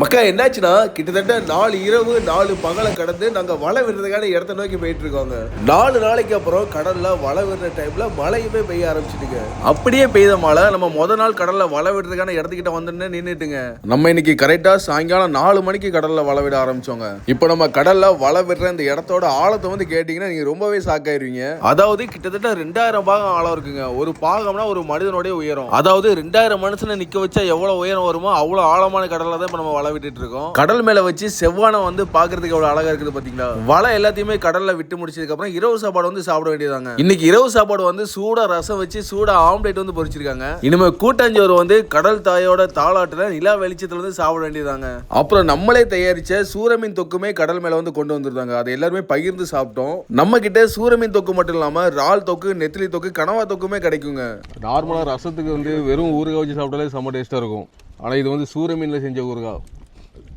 மக்கா என்னாச்சுன்னா கிட்டத்தட்ட நாலு இரவு நாலு பகலை கடந்து நாங்க வலை விடுறதுக்கான இடத்த நோக்கி போயிட்டு இருக்கோங்க நாலு நாளைக்கு அப்புறம் கடல்ல வலை விடுற டைம்ல மழையுமே பெய்ய ஆரம்பிச்சிட்டுங்க. அப்படியே பெய்த மழை நம்ம முத நாள் கடல்ல வலை விடுறதுக்கான இடத்துக்கிட்ட வந்து நின்றுட்டுங்க நம்ம இன்னைக்கு கரெக்டா சாயங்காலம் நாலு மணிக்கு கடல்ல வலை விட ஆரம்பிச்சோங்க. இப்போ நம்ம கடல்ல வலை விடுற இந்த இடத்தோட ஆழத்தை வந்து கேட்டீங்கன்னா நீங்க ரொம்பவே சாக்காயிருவீங்க அதாவது கிட்டத்தட்ட ரெண்டாயிரம் பாகம் ஆழம் இருக்குங்க. ஒரு பாகம்னா ஒரு மனிதனுடைய உயரம். அதாவது ரெண்டாயிரம் மனுஷனை நிக்க வச்சா எவ்வளவு உயரம் வருமோ அவ்வளவு ஆழமான கடல்ல தான் இப்ப நம்ம வலை விட்டுட்டு இருக்கோம் கடல் மேல வச்சு செவ்வானம் வந்து பாக்குறதுக்கு எவ்வளவு அழகா இருக்குது பாத்தீங்களா? வலை எல்லாத்தையுமே கடல்ல விட்டு முடிச்சதுக்கு அப்புறம் இரவு சாப்பாடு வந்து சாப்பிட வேண்டியதாங்க இன்னைக்கு இரவு சாப்பாடு வந்து சூடா ரசம் வச்சு சூடா ஆம்லேட் வந்து பொரிச்சிருக்காங்க. இனிமே கூட்டாஞ்சோறு வந்து கடல் தாயோட தாளாட்டுல நிலா வெளிச்சத்துல வந்து சாப்பிட வேண்டியதாங்க அப்புறம் நம்மளே தயாரிச்ச சூரமீன் தொக்குமே கடல் மேல வந்து கொண்டு வந்திருந்தாங்க. அதை எல்லாருமே பகிர்ந்து சாப்பிட்டோம். நம்ம கிட்ட சூரமீன் தொக்கு மட்டும் இல்லாம இறால் தொக்கு நெத்திலி தொக்கு கனவா தொக்குமே கிடைக்குங்க. நார்மலாக ரசத்துக்கு வந்து வெறும் ஊறுகாய் வச்சு சாப்பிட்டாலே செம்ம டேஸ்ட்டாக இருக்கும். ஆனால் இது வந்து சூர மீனில் செஞ்ச ஊறுகாய்.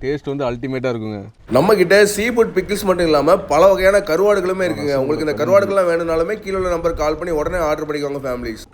டேஸ்ட் வந்து அல்டிமேட்டாக இருக்குங்க. நம்ம கிட்ட சீ ஃபுட் பிக்கிள்ஸ் மட்டும் இல்லாம பல வகையான கருவாடுகளுமே இருக்குங்க. உங்களுக்கு இந்த கருவாடுகள்லாம் வேணும்னாலுமே கீழே உள்ள நம்பர் கால் பண்ணி உடனே ஆர்டர் பண்ணிக்கோங்க ஃபேமிலிஸ்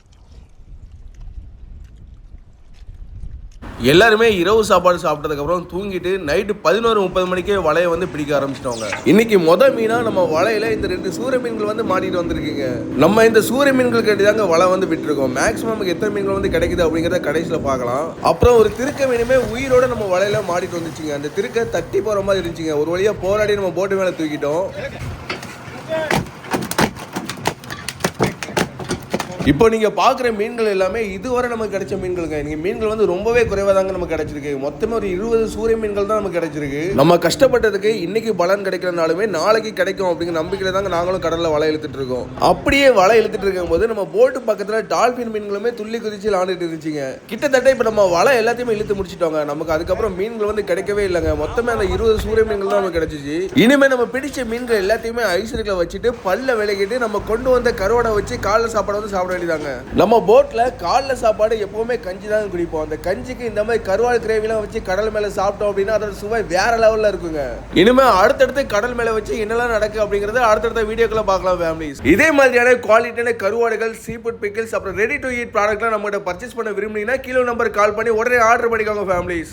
எல்லாருமே இரவு சாப்பாடு சாப்பிட்டதுக்கப்புறம் தூங்கிட்டு நைட்டு பதினோரு முப்பது மணிக்கே வலையை வந்து பிடிக்க ஆரம்பிச்சிட்டோங்க இன்னைக்கு மொத மீனா நம்ம வலையில இந்த ரெண்டு சூரிய மீன்கள் வந்து மாட்டிட்டு வந்திருக்கீங்க. நம்ம இந்த சூரிய மீன்கள் கட்டி தாங்க வலை வந்து விட்டுருக்கோம். மேக்ஸிமம் நமக்கு எத்தனை மீன்கள் வந்து கிடைக்குது அப்படிங்கிறத கடைசியில் பார்க்கலாம். அப்புறம் ஒரு திருக்க மீனுமே உயிரோட நம்ம வலையில மாட்டிட்டு வந்துச்சுங்க. அந்த திருக்க தட்டி போற மாதிரி இருந்துச்சுங்க. ஒரு வழியா போராடி நம்ம போட்டு மேலே தூக்கிட்டோம். இப்போ நீங்கள் பார்க்குற மீன்கள் எல்லாமே இதுவரை நமக்கு கிடைச்ச மீன்களுங்க. நீங்கள் மீன்கள் வந்து ரொம்பவே குறைவாக தாங்க நமக்கு கிடைச்சிருக்கு. மொத்தமே ஒரு இருபது சூரிய மீன்கள் தான் நமக்கு கிடைச்சிருக்கு. நம்ம கஷ்டப்பட்டதுக்கு இன்னைக்கு பலன் கிடைக்கலனாலுமே நாளைக்கு கிடைக்கும் அப்படிங்கிற நம்பிக்கையில தாங்க நாங்களும் கடலில் வலை இழுத்துட்டு இருக்கோம். அப்படியே வலை இழுத்துட்டு இருக்கும்போது நம்ம போட்டு பக்கத்தில் டால்பின் மீன்களுமே துள்ளி குதிச்சு விளாண்டுட்டு இருந்துச்சுங்க. கிட்டத்தட்ட இப்போ நம்ம வலை எல்லாத்தையுமே இழுத்து முடிச்சிட்டோங்க. நமக்கு அதுக்கப்புறம் மீன்கள் வந்து கிடைக்கவே இல்லைங்க. மொத்தமே அந்த இருபது சூரிய மீன்கள் தான் நமக்கு கிடைச்சிச்சு. இனிமே நம்ம பிடிச்ச மீன்கள் எல்லாத்தையுமே ஐஸ்ல வச்சுட்டு பல்ல விலகிட்டு நம்ம கொண்டு வந்த கருவாடை வச்சு காலைல சாப்பாடு வந்து சாப்பிட வேண்டியதாங்க நம்ம போட்ல காலைல சாப்பாடு எப்பவுமே கஞ்சி தான் குடிப்போம். அந்த கஞ்சிக்கு இந்த மாதிரி கருவாடு கிரேவிலாம் வச்சு கடல் மேல சாப்பிட்டோம் அப்படின்னா அதோட சுவை வேற லெவல்ல இருக்குங்க. இனிமே அடுத்தடுத்து கடல் மேல வச்சு என்னெல்லாம் நடக்கு அப்படிங்கறத அடுத்தடுத்த வீடியோக்களை பார்க்கலாம் ஃபேமிலிஸ் இதே மாதிரியான குவாலிட்டியான கருவாடுகள் சீஃபுட் பிக்கிள்ஸ் அப்புறம் ரெடி டு ஈட் ப்ராடக்ட்லாம் நம்மகிட்ட பர்ச்சேஸ் பண்ண விரும்புனீங்கன்னா கீழே நம்பர் கால் பண்ணி உடனே ஆர்டர் பண்ணிக்கோங்க ஃபேமிலிஸ்